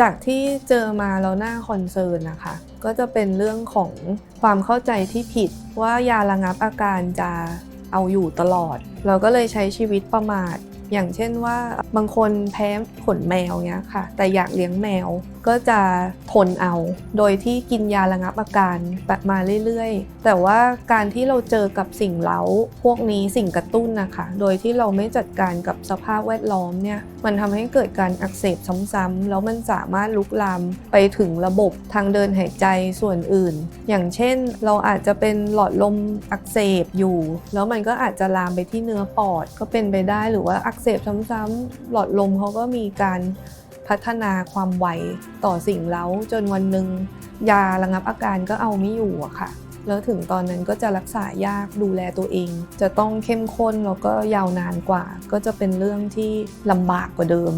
จากที่เจอมาแล้วน่าคอนเซิร์นนะคะ ก็จะเป็นเรื่องของความเข้าใจที่ผิดว่ายาระงับอาการจะเอาอยู่ตลอด เราก็เลยใช้ชีวิตประมาท อย่างเช่นว่าบางคนแพ้ขนแมวเนี้ยค่ะ แต่อยากเลี้ยงแมวก็จะทนเอา โดยที่กินยาระงับอาการแบบมาเรื่อยๆ แต่ว่าการที่เราเจอกับสิ่งเล้าพวกนี้สิ่งกระตุ้นนะคะ โดยที่เราไม่จัดการกับสภาพแวดล้อมเนี่ยมันทำให้เกิดการอักเสบซ้ำๆแล้วมันสามารถลุกลามไปถึงระบบทางเดินหายใจส่วนอื่น อย่างเช่นเราอาจจะเป็นหลอดลมอักเสบอยู่ แล้วมันก็อาจจะลามไปที่เนื้อปอดก็เป็นไปได้หรือว่าอักเสบซ้ำๆหลอดลมเขาก็มีการพัฒนาความไวต่อสิ่งเล้า จนวันหนึ่งยาระงับอาการก็เอาไม่อยู่อะค่ะ แล้วถึงตอนนั้นก็จะรักษายากดูแลตัวเอง จะต้องเข้มข้นแล้วก็ยาวนานกว่า ก็จะเป็นเรื่องที่ลำบากกว่าเดิม